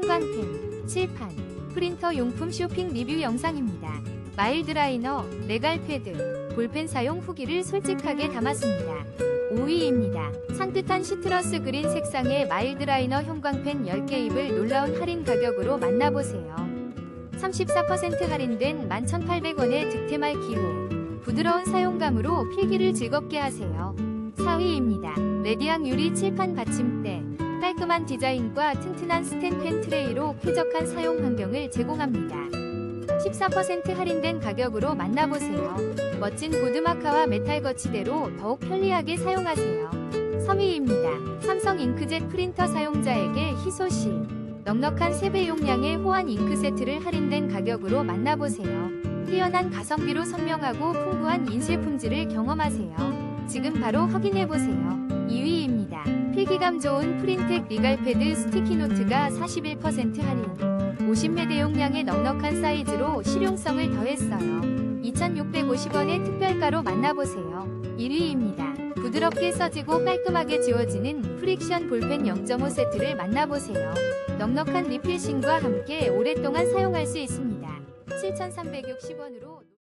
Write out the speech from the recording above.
형광펜, 칠판, 프린터 용품 쇼핑 리뷰 영상입니다. 마일드라이너, 레갈 패드, 볼펜 사용 후기를 솔직하게 담았습니다. 5위입니다. 산뜻한 시트러스 그린 색상의 마일드라이너 형광펜 10개 입을 놀라운 할인 가격으로 만나보세요. 34% 할인된 11,800원의 득템할 기회. 부드러운 사용감으로 필기를 즐겁게 하세요. 4위입니다. 레디앙 유리 칠판 받침대. 깔끔한 디자인과 튼튼한 스텐펜 트레이로 쾌적한 사용 환경을 제공합니다. 14% 할인된 가격으로 만나보세요. 멋진 보드마카와 메탈 거치대로 더욱 편리하게 사용하세요. 3위입니다. 삼성 잉크젯 프린터 사용자에게 희소식. 넉넉한 3배 용량의 호환 잉크 세트를 할인된 가격으로 만나보세요. 뛰어난 가성비로 선명하고 풍부한 인쇄 품질을 경험하세요. 지금 바로 확인해보세요. 2위입니다. 필기감 좋은 프린텍 리갈패드 스티키노트가 41% 할인. 50매 대용량의 넉넉한 사이즈로 실용성을 더했어요. 2,650원의 특별가로 만나보세요. 1위입니다. 부드럽게 써지고 깔끔하게 지워지는 프릭션 볼펜 0.5 세트를 만나보세요. 넉넉한 리필싱과 함께 오랫동안 사용할 수 있습니다. 7,360원으로